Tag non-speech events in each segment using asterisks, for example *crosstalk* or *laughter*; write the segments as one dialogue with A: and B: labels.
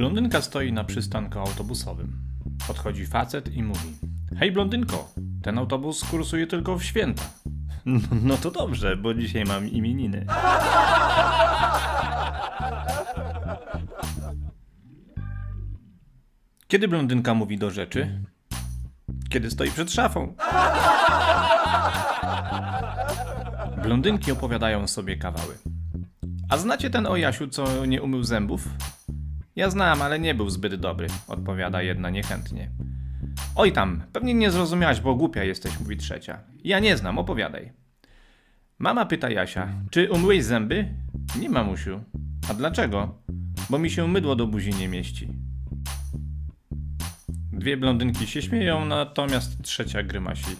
A: Blondynka stoi na przystanku autobusowym. Podchodzi facet i mówi: Hej, blondynko, ten autobus kursuje tylko w święta. No, no to dobrze, bo dzisiaj mam imieniny. Kiedy blondynka mówi do rzeczy? Kiedy stoi przed szafą. Blondynki opowiadają sobie kawały. A znacie ten o Jasiu, co nie umył zębów? Ja znam, ale nie był zbyt dobry, odpowiada jedna niechętnie. Oj tam, pewnie nie zrozumiałaś, bo głupia jesteś, mówi trzecia. Ja nie znam, opowiadaj. Mama pyta Jasia, czy umyłeś zęby? Nie, mamusiu. A dlaczego? Bo mi się mydło do buzi nie mieści. Dwie blondynki się śmieją, natomiast trzecia grymasi.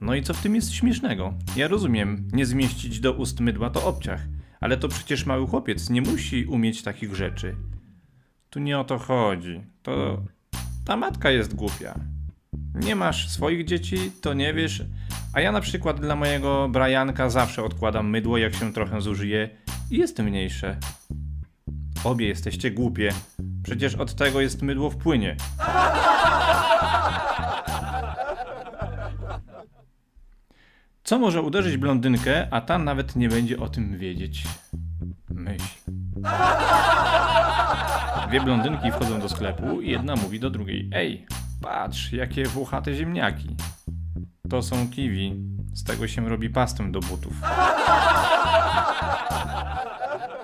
A: No i co w tym jest śmiesznego? Ja rozumiem, nie zmieścić do ust mydła to obciach, ale to przecież mały chłopiec nie musi umieć takich rzeczy. Tu nie o to chodzi. To ta matka jest głupia. Nie masz swoich dzieci, to nie wiesz. A ja na przykład dla mojego Brianka zawsze odkładam mydło, jak się trochę zużyje i jest mniejsze. Obie jesteście głupie. Przecież od tego jest mydło w płynie. Co może uderzyć blondynkę, a ta nawet nie będzie o tym wiedzieć? Myśl. Dwie blondynki wchodzą do sklepu i jedna mówi do drugiej: Ej, patrz, jakie włochate ziemniaki. To są kiwi. Z tego się robi pastę do butów.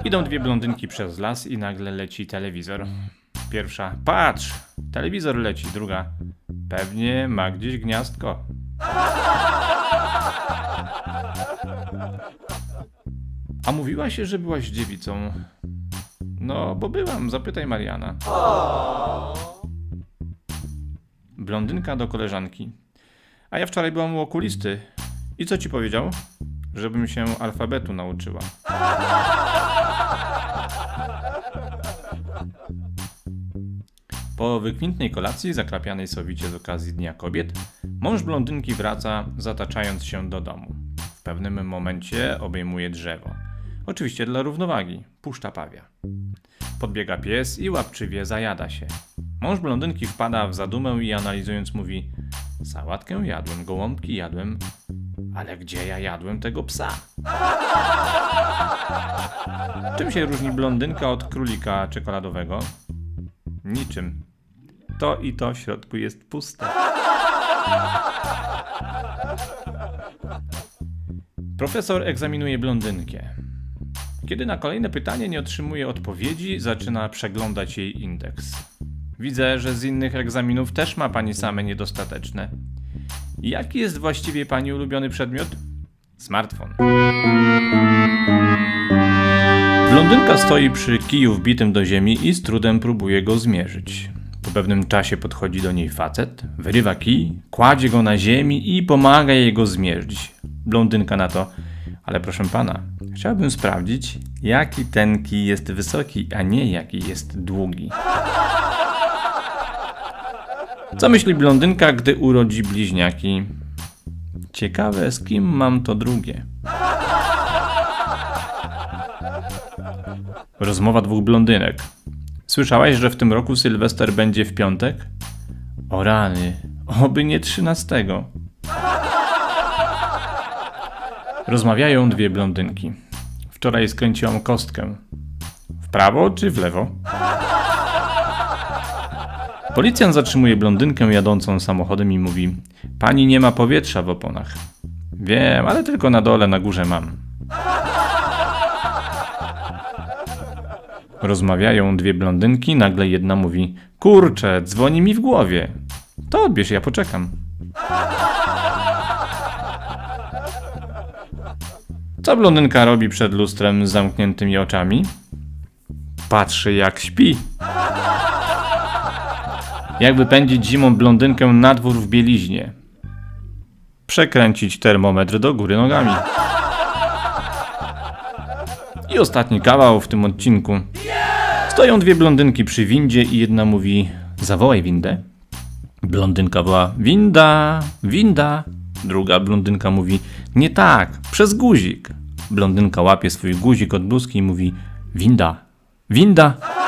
A: Idą dwie blondynki przez las i nagle leci telewizor. Pierwsza: Patrz, telewizor leci. Druga: Pewnie ma gdzieś gniazdko. A mówiła się, że byłaś dziewicą. No, bo byłam, zapytaj Mariana. Blondynka do koleżanki. A ja wczoraj byłam u okulisty. I co ci powiedział? Żebym się alfabetu nauczyła. Po wykwintnej kolacji, zakrapianej sowicie z okazji Dnia Kobiet, mąż blondynki wraca, zataczając się do domu. W pewnym momencie obejmuje drzewo. Oczywiście dla równowagi. Puszcza pawia. Podbiega pies i łapczywie zajada się. Mąż blondynki wpada w zadumę i analizując mówi Sałatkę jadłem, gołąbki jadłem, ale gdzie ja jadłem tego psa? *laughs* Czym się różni blondynka od królika czekoladowego? Niczym. To i to w środku jest puste. Profesor egzaminuje blondynkę. Kiedy na kolejne pytanie nie otrzymuje odpowiedzi, zaczyna przeglądać jej indeks. Widzę, że z innych egzaminów też ma pani same niedostateczne. Jaki jest właściwie pani ulubiony przedmiot? Smartfon. Blondynka stoi przy kiju wbitym do ziemi i z trudem próbuje go zmierzyć. Po pewnym czasie podchodzi do niej facet, wyrywa kij, kładzie go na ziemi i pomaga jej go zmierzyć. Blondynka na to, ale proszę pana, chciałbym sprawdzić, jaki ten kij jest wysoki, a nie jaki jest długi. Co myśli blondynka, gdy urodzi bliźniaki? Ciekawe, z kim mam to drugie. Rozmowa dwóch blondynek. Słyszałaś, że w tym roku Sylwester będzie w piątek? O rany, oby nie trzynastego. Rozmawiają dwie blondynki. Wczoraj skręciłam kostkę. W prawo czy w lewo? Policjant zatrzymuje blondynkę jadącą samochodem i mówi: Pani nie ma powietrza w oponach. Wiem, ale tylko na dole, na górze mam. Rozmawiają dwie blondynki, nagle jedna mówi: Kurczę, dzwoni mi w głowie. To odbierz, ja poczekam. Co blondynka robi przed lustrem z zamkniętymi oczami? Patrzy jak śpi. Jak wypędzić zimą blondynkę na dwór w bieliźnie? Przekręcić termometr do góry nogami. I ostatni kawał w tym odcinku. Stoją dwie blondynki przy windzie i jedna mówi: Zawołaj windę. Blondynka woła: Winda, winda. Druga blondynka mówi: Nie tak, przez guzik. Blondynka łapie swój guzik od bluzki i mówi: Winda, winda.